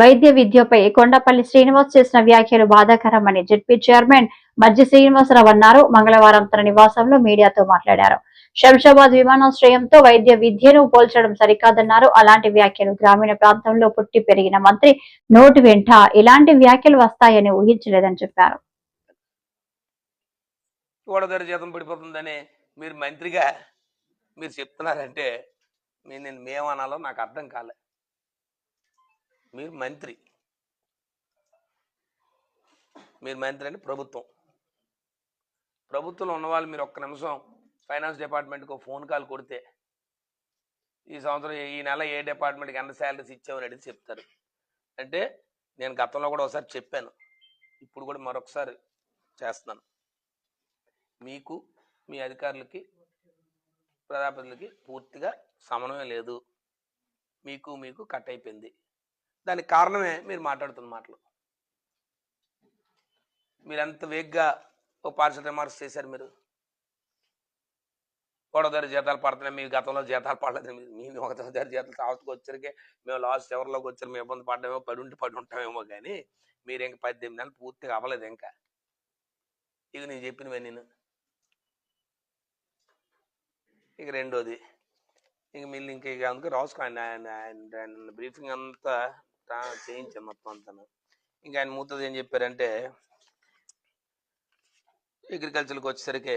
వైద్య విద్యపై కొండపల్లి శ్రీనివాస్ చేసిన వ్యాఖ్యలు బాధాకరమని జెడ్పీ చైర్మన్ మధ్య శ్రీనివాసరావు అన్నారు. మంగళవారం తన నివాసంలో మీడియాతో మాట్లాడారు. శంషాబాద్ విమానాశ్రయంతో వైద్య విద్యను పోల్చడం సరికాదన్నారు. అలాంటి వ్యాఖ్యలు గ్రామీణ ప్రాంతంలో పుట్టి పెరిగిన మంత్రి నోటి వెంట ఇలాంటి వ్యాఖ్యలు వస్తాయని ఊహించలేదని చెప్పారు. గోడదరి జీతం పడిపోతుందని మీరు మంత్రిగా మీరు చెప్తున్నారంటే నేను మేమనాలో నాకు అర్థం కాలే. మీరు మంత్రి. మీరు మంత్రి అంటే ప్రభుత్వం. ప్రభుత్వంలో ఉన్నవాళ్ళు మీరు ఒక్క నిమిషం ఫైనాన్స్ డిపార్ట్మెంట్కి ఫోన్ కాల్ కొడితే ఈ సంవత్సరం ఈ నెల ఏ డిపార్ట్మెంట్కి ఎంత శాలరీస్ ఇచ్చామని అడిగి చెప్తారు. అంటే నేను గతంలో కూడా ఒకసారి చెప్పాను. ఇప్పుడు కూడా మరొకసారి చేస్తున్నాను. మీకు మీ అధికారులకి ప్రజాప్రతినిధులకి పూర్తిగా సమన్వయం లేదు. మీకు మీకు కట్ అయిపోయింది. దానికి కారణమే మీరు మాట్లాడుతున్న మాటలు. మీరు ఎంత వేగ్గా ఓ పార్షల్ రిమార్క్స్ చేశారు మీరు. గొడవదారి జీతాలు పడుతున్నాయి మీ గతంలో జీతాలు పడలేదు మీ- మీ ఒకదారి జీతాలు తావతకు వచ్చరికే మేము లాస్ట్ ఎవరిలోకి వచ్చారు మేము ఇబ్బంది పడ్డామేమో పడి ఉంటే పడి ఉంటామేమో కానీ మీరు ఇంకా పద్దెనిమిది నెలలు పూర్తిగా అవ్వలేదు ఇంకా. ఇక నేను చెప్పినవే నేను. ఇక రెండోది ఇంక మిల్లు ఇంక ఇక అందుకు రాసుకో ఆయన- ఆయన బ్రీఫింగ్ అంతా తా- చేయించాను మొత్తం అంతా ఇంకా ఆయన మూతది ఏం చెప్పారంటే అగ్రికల్చర్కి వచ్చేసరికి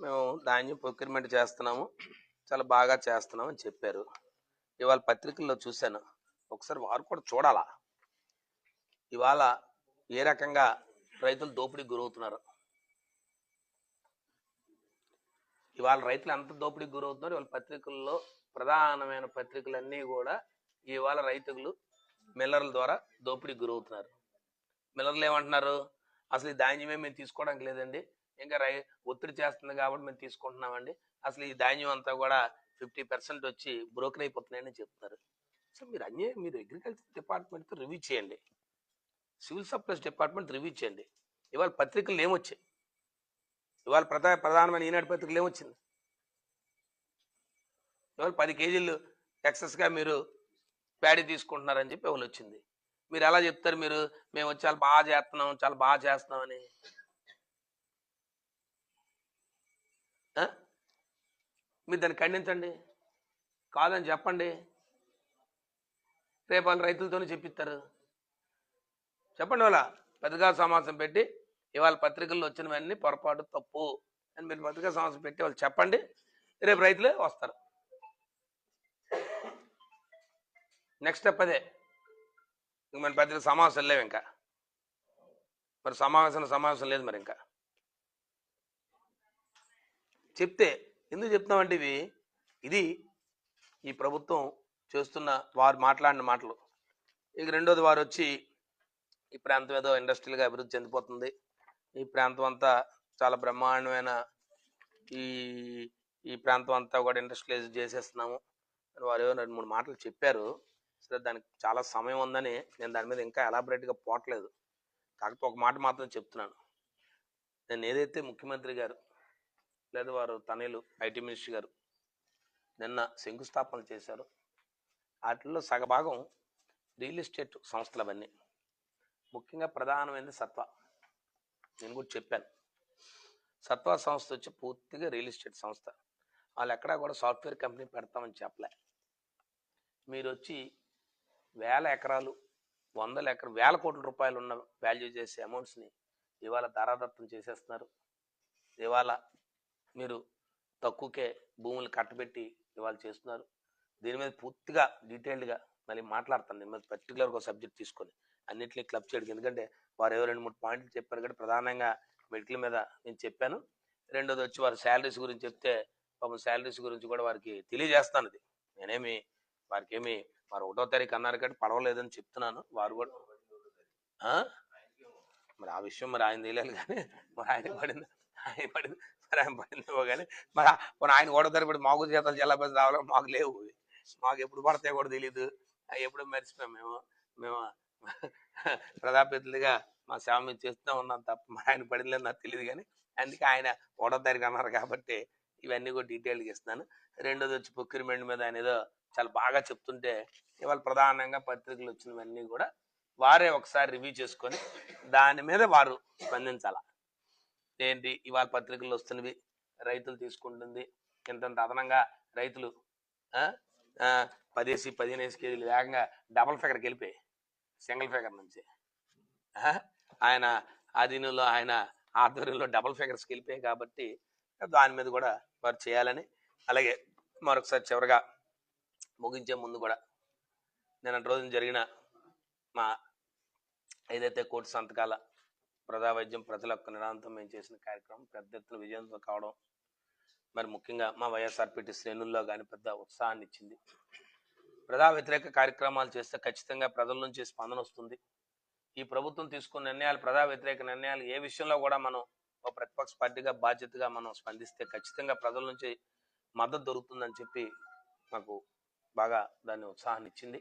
మేము ధాన్యం ప్రొక్యూర్మెంట్ చేస్తున్నాము చాలా బాగా చేస్తున్నాం అని చెప్పారు. ఇవాళ పత్రికల్లో చూశాను. ఒకసారి వారు కూడా చూడాలా? ఇవాళ ఏ రకంగా రైతులు దోపిడీకి గురవుతున్నారు? ఇవాళ రైతులు ఎంత దోపిడీకి గురవుతున్నారు ఇవాళ పత్రికల్లో ప్రధానమైన పత్రికలన్నీ కూడా ఇవాళ రైతులు మిల్లర్ల ద్వారా దోపిడీకి గురవుతున్నారు. మిల్లర్లు ఏమంటున్నారు? అసలు ఈ ధాన్యమే మేము తీసుకోవడానికి లేదండి. ఇంకా రై ఒత్తిడి చేస్తుంది కాబట్టి మేము తీసుకుంటున్నామండి. అసలు ఈ ధాన్యం అంతా కూడా ఫిఫ్టీ పర్సెంట్ వచ్చి బ్రోకర్ అయిపోతున్నాయని చెప్తున్నారు. సో మీరు అన్నీ మీరు అగ్రికల్చర్ డిపార్ట్మెంట్తో రివ్యూ చేయండి. సివిల్ సప్లైస్ డిపార్ట్మెంట్ రివ్యూ చేయండి. ఇవాళ పత్రికలు ఏమొచ్చాయి? ఇవాళ ప్రధా ప్రధానమైన ఈనాడు పత్రికలు ఏమొచ్చింది? ఇవాళ పది కేజీలు ఎక్సెస్గా మీరు ప్యాడీ తీసుకుంటున్నారని చెప్పి ఇవాళ వచ్చింది. మీరు ఎలా చెప్తారు మీరు? మేము వచ్చి చాలా బాగా చేస్తున్నాం చాలా బాగా చేస్తున్నామని అని. మీరు దాన్ని ఖండించండి. కాదని చెప్పండి. రేపు వాళ్ళు రైతులతోనే చెప్పిస్తారు. చెప్పండి వాళ్ళ. పెద్దగా సమావేశం పెట్టి ఇవాళ పత్రికల్లో వచ్చినవన్నీ పొరపాటు తప్పు అని మీరు పత్రికా సమావేశం పెట్టి వాళ్ళు చెప్పండి. రేపు రైతులే వస్తారు. నెక్స్ట్ స్టెప్ అదే. ఇంక మన పత్రిక సమావేశం లేవు ఇంకా. మరి సమావేశం సమావేశం లేదు మరి ఇంకా. చెప్తే ఎందుకు చెప్తున్నామంటే ఇవి? ఇది ఈ ప్రభుత్వం చేస్తున్న వారు మాట్లాడిన మాటలు. ఇక రెండోది వారు వచ్చి ఈ ప్రాంతం ఏదో ఇండస్ట్రియల్గా అభివృద్ధి చెందిపోతుంది. ఈ ప్రాంతం అంతా చాలా బ్రహ్మాండమైన ఈ ఈ ప్రాంతం అంతా కూడా ఇండస్ట్రియలైజ్ చేసేస్తున్నాము. అని వారు ఏవో రెండు మూడు మాటలు చెప్పారు. సరే దానికి చాలా సమయం ఉందని నేను దాని మీద ఇంకా ఎలాబరేట్గా పోవట్లేదు. కాకపోతే ఒక మాట మాత్రం చెప్తున్నాను. నేను ఏదైతే ముఖ్యమంత్రి గారు లేదా వారు తనయులు ఐటీ మినిస్టర్ గారు నిన్న శంకుస్థాపన చేశారు. వాటిల్లో సగభాగం రియల్ ఎస్టేట్ సంస్థలు అవన్నీ ముఖ్యంగా ప్రధానమైనది సత్వ. నేను కూడా చెప్పాను. సత్వ సంస్థ వచ్చి పూర్తిగా రియల్ ఎస్టేట్ సంస్థ. వాళ్ళు ఎక్కడా కూడా సాఫ్ట్వేర్ కంపెనీ పెడతామని చెప్పలే. మీరు వచ్చి వేల ఎకరాలు వందల ఎకర వేల కోట్ల రూపాయలు ఉన్న వాల్యూ చేసే అమౌంట్స్ని ఇవాళ ధారాదత్తం చేసేస్తున్నారు. ఇవాళ మీరు తక్కువకే భూములు కట్టబెట్టి ఇవాళ చేస్తున్నారు. దీని మీద పూర్తిగా డీటెయిల్డ్గా మళ్ళీ మాట్లాడతాను. దీని మీద పర్టికులర్గా ఒక సబ్జెక్ట్ తీసుకొని అన్నింటినీ క్లబ్ చేయడానికి. ఎందుకంటే వారు ఏవో రెండు మూడు పాయింట్లు చెప్పారు కాబట్టి ప్రధానంగా మెడికల్ మీద నేను చెప్పాను. రెండోది వచ్చి వారి శాలరీస్ గురించి చెప్తే పాపం శాలరీస్ గురించి కూడా వారికి తెలియజేస్తాను ఇది. నేనేమి వారికి ఏమి వారు ఒకటో తారీఖు అన్నారు కాబట్టి పడవలేదని చెప్తున్నాను. వారు కూడా మరి ఆ విషయం మరి ఆయన తెలియాలి కానీ మరి ఆయన పడింది ఆయన పడింది మరి ఆయన పడిందేమో కానీ మరి మరి ఆయన ఒకటో తారీఖు పడి మాకు చేతాలు జిల్లా రావాలి? మాకు లేవు. మాకు ఎప్పుడు పడతాయో కూడా తెలియదు అవి ఎప్పుడో మర్చిపోయాం మేము. మేము ప్రజాప్రతినిధిగా మా సేవ మేము చేస్తూనే ఉన్నాం తప్ప మరి ఆయన పడిందని నాకు తెలియదు కానీ అందుకే ఆయన ఒకటో తారీఖు అన్నారు కాబట్టి ఇవన్నీ కూడా డీటెయిల్గా ఇస్తున్నాను. రెండోది వచ్చి ప్రొక్యూర్మెంట్ మీద ఆయన ఏదో చాలా బాగా చెప్తుంటే ఇవాళ ప్రధానంగా పత్రికలు వచ్చినవన్నీ కూడా వారే ఒకసారి రివ్యూ చేసుకొని దాని మీద వారు స్పందించాల? ఏంటి ఇవాళ పత్రికలు వస్తున్నవి? రైతులు తీసుకుంటుంది. ఇంతంత అదనంగా రైతులు పదేసి పదిహేనేసి కేజీలు వేగంగా డబల్ ఫిగర్కి వెళ్ళిపోయి సింగిల్ ఫిగర్ నుంచి. ఆయన ఆధీనంలో ఆయన ఆధ్వర్యంలో డబల్ ఫిగర్స్కి వెళ్ళిపోయాయి కాబట్టి దాని మీద కూడా వారు చేయాలని. అలాగే మరొకసారి చివరిగా ముగించే ముందు కూడా నిన్నటి రోజున జరిగిన మా ఏదైతే కోటి సంతకాల ప్రజా వైద్యం ప్రజల యొక్క నిరాంతం మేము చేసిన కార్యక్రమం పెద్ద ఎత్తున విజయంతో కావడం మరి ముఖ్యంగా మా వైఎస్ఆర్పీటీ శ్రేణుల్లో కానీ పెద్ద ఉత్సాహాన్ని ఇచ్చింది. ప్రజా వ్యతిరేక కార్యక్రమాలు చేస్తే ఖచ్చితంగా ప్రజల నుంచి స్పందన వస్తుంది. ఈ ప్రభుత్వం తీసుకున్న నిర్ణయాలు ప్రజా వ్యతిరేక నిర్ణయాలు ఏ విషయంలో కూడా మనం ఒక ప్రతిపక్ష పార్టీగా బాధ్యతగా మనం స్పందిస్తే ఖచ్చితంగా ప్రజల నుంచి మద్దతు దొరుకుతుందని చెప్పి మాకు బాగా దాన్ని ఉత్సాహాన్ని ఇచ్చింది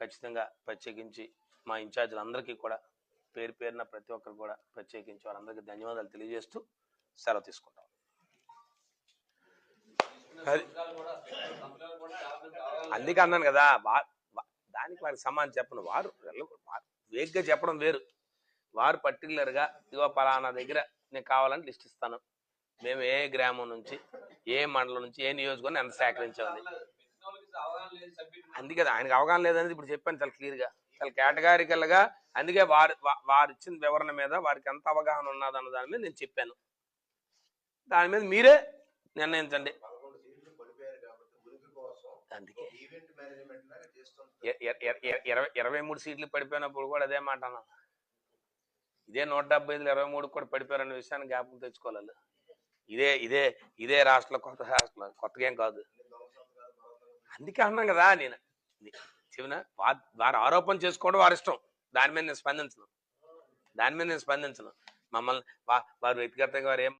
ఖచ్చితంగా ప్రత్యేకించి మా ఇన్ఛార్జీలందరికీ కూడా పేరు పేరున ప్రతి ఒక్కరు కూడా ప్రత్యేకించి వారందరికీ ధన్యవాదాలు తెలియజేస్తూ సెలవు తీసుకుంటాం. అది అందుకే అన్నాను కదా దానికి వారికి సమానం చెప్పను. వారు వేగ్గా చెప్పడం వేరు. వారు పర్టికులర్గా గా ఇగో పలానా దగ్గర నేను కావాలని లిస్ట్ ఇస్తాను. మేము ఏ గ్రామం నుంచి ఏ మండలం నుంచి ఏ నియోజకవర్గం ఎంత సేకరించాలి అందుకే ఆయనకు అవగాహన లేదనేది ఇప్పుడు చెప్పాను చాలా క్లియర్గా. చాలా కేటగారికల్గా అందుకే వారి వారు ఇచ్చిన వివరణ మీద వారికి ఎంత అవగాహన ఉన్నదన్న దాని మీద నేను చెప్పాను. దాని మీద మీరే నిర్ణయించండి. అందుకే. ఇరవై ఇరవై మూడు సీట్లు పడిపోయినప్పుడు కూడా అదే మాట అన్నా ఇదే నూట డెబ్బై ఐదులో ఇరవై మూడు కూడా పడిపోయారనే విషయాన్ని జ్ఞాపకం తెచ్చుకోవాలి ఇదే ఇదే ఇదే రాష్ట్రంలో కొత్త రాష్ట్రంలో కొత్తగా ఏం కాదు. అందుకే అన్నాం కదా నేను. చెవిన వారు ఆరోపణ చేసుకోవడం వారి ఇష్టం. దాని మీద నేను స్పందించను. దాని మీద నేను స్పందించను. మమ్మల్ని వారు వ్యక్తిగతంగా వారు ఏం